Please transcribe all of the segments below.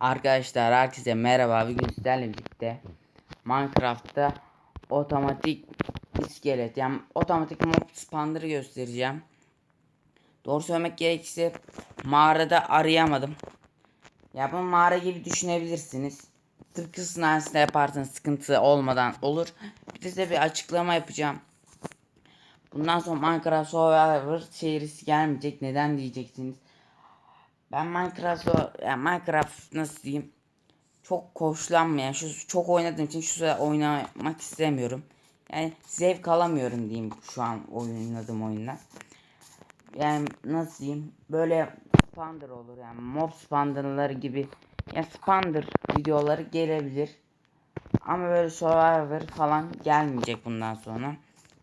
Arkadaşlar herkese merhaba. Bugün sizlerle birlikte Minecraft'ta otomatik iskelet yani otomatik mob spawner'ı göstereceğim. Doğru söylemek gerekirse mağarada arayamadım. Ya bunu mağara gibi düşünebilirsiniz. Tıpkı sınavsında yaparsanız sıkıntı olmadan olur. Bir de size bir açıklama yapacağım. Bundan sonra Minecraft Survivor serisi gelmeyecek. Neden diyeceksiniz. Ben Minecraft yani Minecraft nasıl diyeyim çok hoşlanmayan şu çok oynadığım için şu sıra oynamak istemiyorum. Yani zevk alamıyorum diyeyim şu an oynadığım oyunlar. Yani nasıl diyeyim böyle Spander olur yani mob spanderları gibi ya Spander videoları gelebilir. Ama böyle Survivor falan gelmeyecek bundan sonra.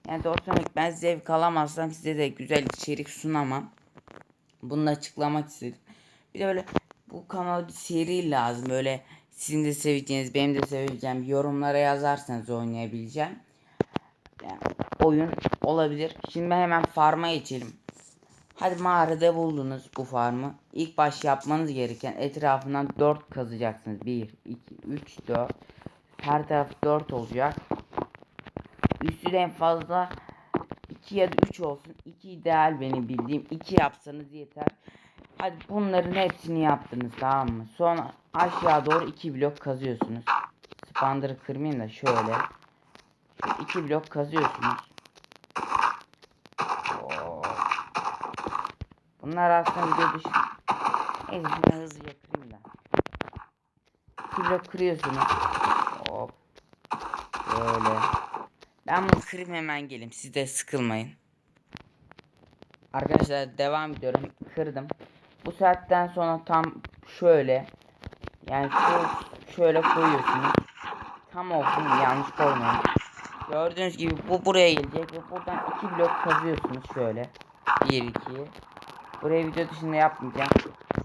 Yani söylemek ben zevk alamazsam size de güzel içerik sunamam. Bunu açıklamak istedim. Bir de böyle bu kanala bir seri lazım. Böyle sizin de seveceğiniz, benim de seveceğim yorumlara yazarsanız oynayabileceğim. Yani oyun olabilir. Şimdi ben hemen farma geçelim. Hadi mağarada buldunuz bu farmı. İlk baş yapmanız gereken etrafından 4 kazacaksınız. 1, 2, 3, 4. Her taraf 4 olacak. Üstü de en fazla 2 ya da 3 olsun. 2 ideal benim bildiğim. 2 yapsanız yeter. Hadi bunların hepsini yaptınız tamam mı? Sonra aşağı doğru 2 blok kazıyorsunuz. Spander'ı kırmayayım da şöyle. 2 blok kazıyorsunuz. Oo. Bunlar aslında video dışı. Neyse şunu hızlıca kırayım da. 2 blok kırıyorsunuz. Hop. Böyle. Ben bunu kırayım hemen geleyim. Siz de sıkılmayın. Arkadaşlar devam ediyorum. Kırdım. Bu saatten sonra tam şöyle yani şu şöyle koyuyorsunuz. Tam olsun yanlış koymayın. Gördüğünüz gibi bu buraya gelecek ve buradan iki blok kazıyorsunuz şöyle. 1 2. Buraya video dışında yapmayacağım.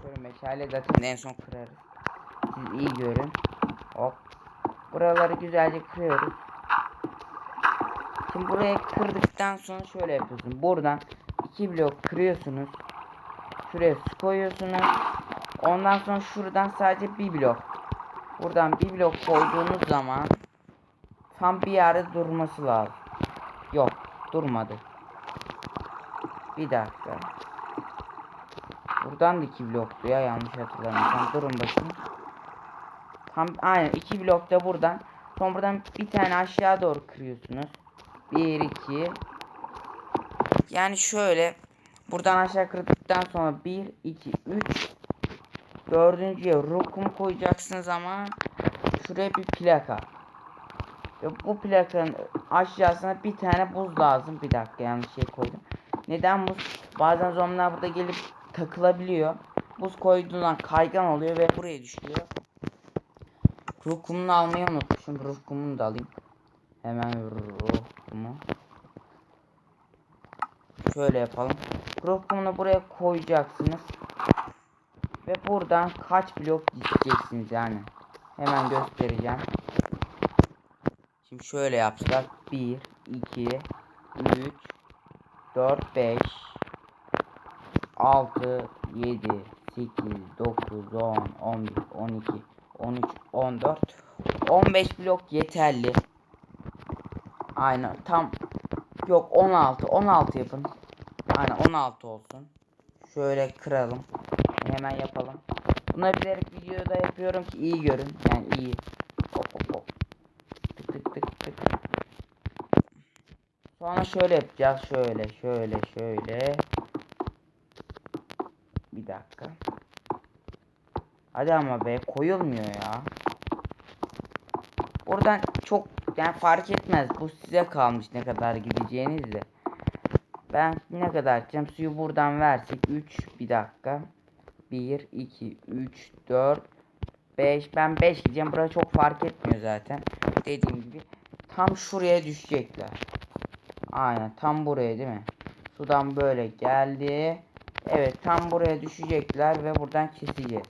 Şöyle meşale zaten en son kırarız. Siz iyi görün. Hop. Buraları güzelce kırıyoruz. Şimdi buraya kırdıktan sonra şöyle yapıyorsun. Buradan iki blok kırıyorsunuz. Şuraya su koyuyorsunuz. Ondan sonra şuradan sadece bir blok. Buradan bir blok koyduğunuz zaman tam bir yerde durması lazım. Yok durmadı. Bir dakika. Buradan da iki bloktu ya yanlış hatırlamıyorsam. Durun bakayım. Tam aynen iki blokta buradan. Sonra buradan bir tane aşağı doğru kırıyorsunuz. 1 2 Yani şöyle buradan aşağı kırdıktan sonra 1 2 3 dördüncüye rokum koyacaksınız ama şuraya bir plaka. Ve bu plakanın aşağısına bir tane buz lazım. Bir dakika yanlış şey koydum. Neden buz? Bazen zombiler burada gelip takılabiliyor. Buz koyduğundan kaygan oluyor ve buraya düşüyor. Ruh kumunu almayı unutmuşum. Ruh kumunu da alayım. Hemen ruh kumu. Şöyle yapalım. Ruh kumunu buraya koyacaksınız. Ve buradan kaç blok dizeceksiniz yani. Hemen göstereceğim. Şimdi şöyle yapsak. 1, 2, 3, 4, 5, 6, 7, 8, 9, 10, 11, 12, 13, 14, 15 blok yeterli. Aynen tam yok 16 16 yapın. Aynen 16 olsun. Şöyle kıralım. Hemen yapalım. Bunları bilerek videoda yapıyorum ki iyi görün. Yani iyi. Hop hop hop. Tık tık tık tık. Sonra şöyle yapacağız. Şöyle şöyle şöyle. Bir dakika. Hadi ama be koyulmuyor ya. Oradan çok yani fark etmez. Bu size kalmış ne kadar gideceğiniz de. Ben ne kadar açacağım? Suyu buradan versek 3 bir dakika. 1 2 3 4 5 ben 5 gideceğim. Burası çok fark etmiyor zaten. Dediğim gibi tam şuraya düşecekler. Aynen tam buraya değil mi? Sudan böyle geldi. Evet tam buraya düşecekler ve buradan keseceğiz.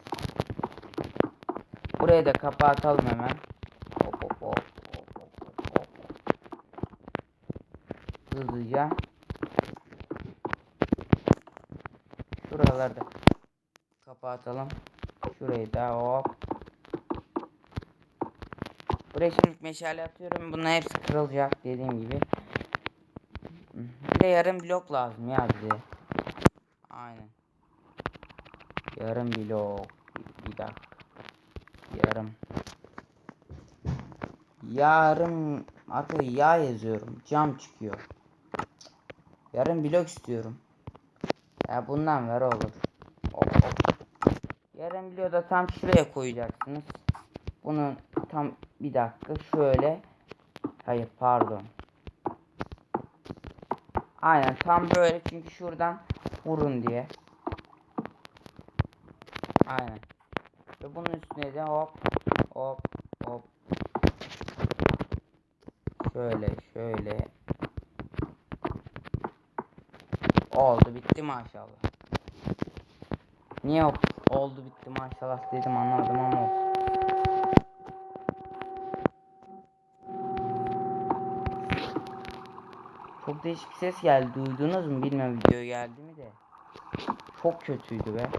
Buraya da kapatalım hemen. Hop hop hop hop hop hop. Hızlıca. Şuraları da kapatalım. Şurayı da hop. Buraya şimdi meşale atıyorum. Bunların hepsi kırılacak dediğim gibi. Bir de yarım blok lazım ya bize. Aynen. Yarım blok. Bir dakika. Yarım. Yarım. Arkada yağ yazıyorum. Cam çıkıyor. Yarım blok istiyorum. Ya bundan ver olur. Hop hop. Yarım bloğu da tam şuraya koyacaksınız. Bunu tam bir dakika şöyle. Hayır pardon. Aynen tam böyle çünkü şuradan vurun diye. Aynen. Ve bunun üstüne de hop hop hop. Şöyle şöyle. Oldu bitti maşallah. Niye oldu bitti maşallah dedim anlamadım ama olsun. Çok değişik bir ses geldi. Duydunuz mu bilmiyorum video geldi mi de. Çok kötüydü be.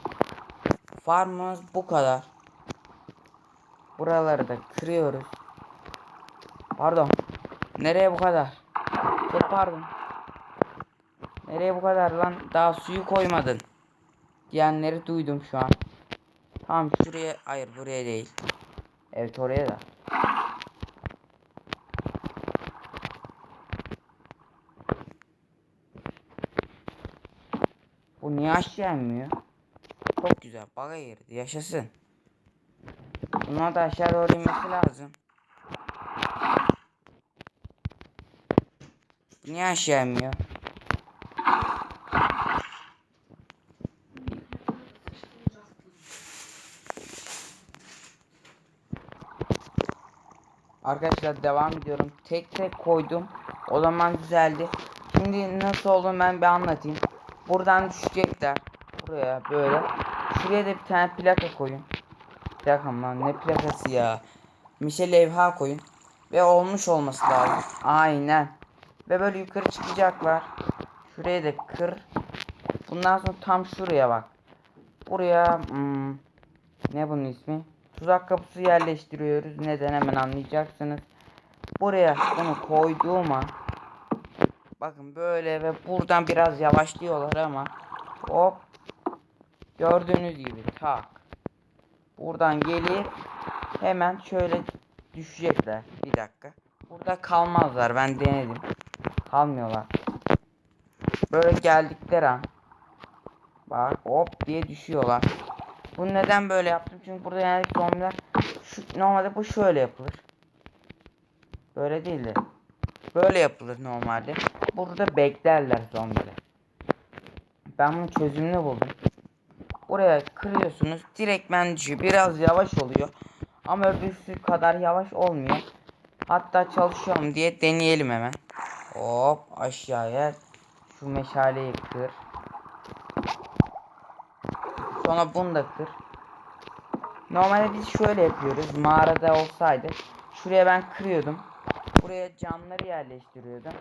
Farmımız bu kadar. Buraları da kırıyoruz. Pardon. Nereye bu kadar? Çok pardon. Nereye bu kadar lan? Daha suyu koymadın. Diyenleri duydum şu an. Tamam şuraya. Hayır buraya değil. Evet oraya da. Bu niye aşağı inmiyor? Çok güzel. Baga girdi. Yaşasın. Bunlar da aşağı doğru inmesi lazım. Niye aşağı inmiyor? Arkadaşlar devam ediyorum. Tek tek koydum. O zaman güzeldi. Şimdi nasıl olduğunu ben bir anlatayım. Buradan düşecekler. Buraya böyle. Şuraya da bir tane plaka koyun. Plaka mı lan ne plakası ya. Mişe levha koyun. Ve olmuş olması lazım. Aynen. Ve böyle yukarı çıkacaklar. Şuraya da kır. Bundan sonra tam şuraya bak. Buraya hmm, ne bunun ismi? Tuzak kapısı yerleştiriyoruz. Neden hemen anlayacaksınız. Buraya bunu koyduğuma bakın böyle ve buradan biraz yavaşlıyorlar ama hop gördüğünüz gibi tak. Buradan gelir hemen şöyle düşecekler. Bir dakika. Burada kalmazlar. Ben denedim. Kalmıyorlar. Böyle geldikleri an bak hop diye düşüyorlar bunu neden böyle yaptım çünkü burada yani zombiler şu, normalde bu şöyle yapılır böyle değil de böyle yapılır normalde burada beklerler zombiler ben bunun çözümünü buldum Buraya kırıyorsunuz. Direktmen düşüyor. Biraz yavaş oluyor. Ama öbürsü kadar yavaş olmuyor. Hatta çalışıyorum diye deneyelim hemen. Hop aşağıya. Şu meşaleyi kır. Sonra bunu da kır. Normalde biz şöyle yapıyoruz. Mağarada olsaydı. Şuraya ben kırıyordum. Buraya camları yerleştiriyordum.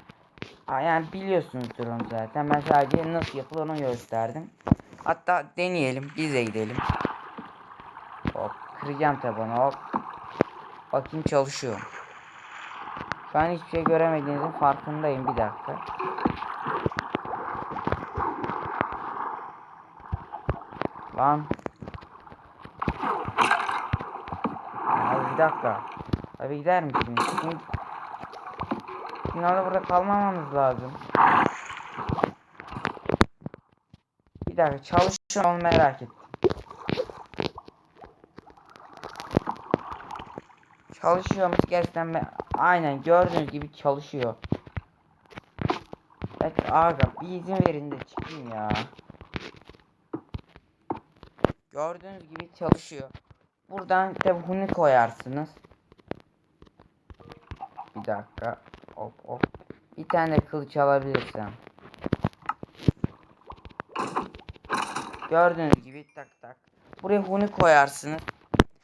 Yani biliyorsunuzdur onu zaten. Ben sadece nasıl yapılır onu gösterdim. Hatta deneyelim. Biz de gidelim. Hop. Kıracağım tabanı hop. Bakayım çalışıyor. An hiçbir şey göremediğinizin farkındayım. Bir dakika. Lan. Abi bir dakika. Abi gider misin? Şimdi, şimdi burada kalmamamız lazım. Bir dakika çalışıyor onu merak ettim. Çalışıyor mu gerçekten aynen gördüğünüz gibi çalışıyor. Evet aga bir izin verin de çıkayım ya. Gördüğünüz gibi çalışıyor. Buradan tabi huni koyarsınız. Bir dakika. Hop hop. Bir tane kılıç alabilirsem. Gördüğünüz gibi tak tak. Buraya huni koyarsınız.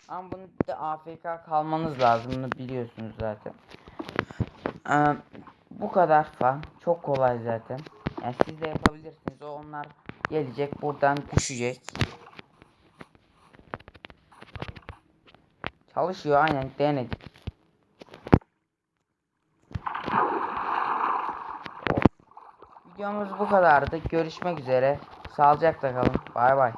Ama bunu da AFK kalmanız lazım. Bunu biliyorsunuz zaten. Ee, bu kadar falan. Çok kolay zaten. Yani siz de yapabilirsiniz. O onlar gelecek buradan düşecek. Çalışıyor aynen denedik. Videomuz bu kadardı. Görüşmek üzere. Sağlıcakla kalın. Bay bay.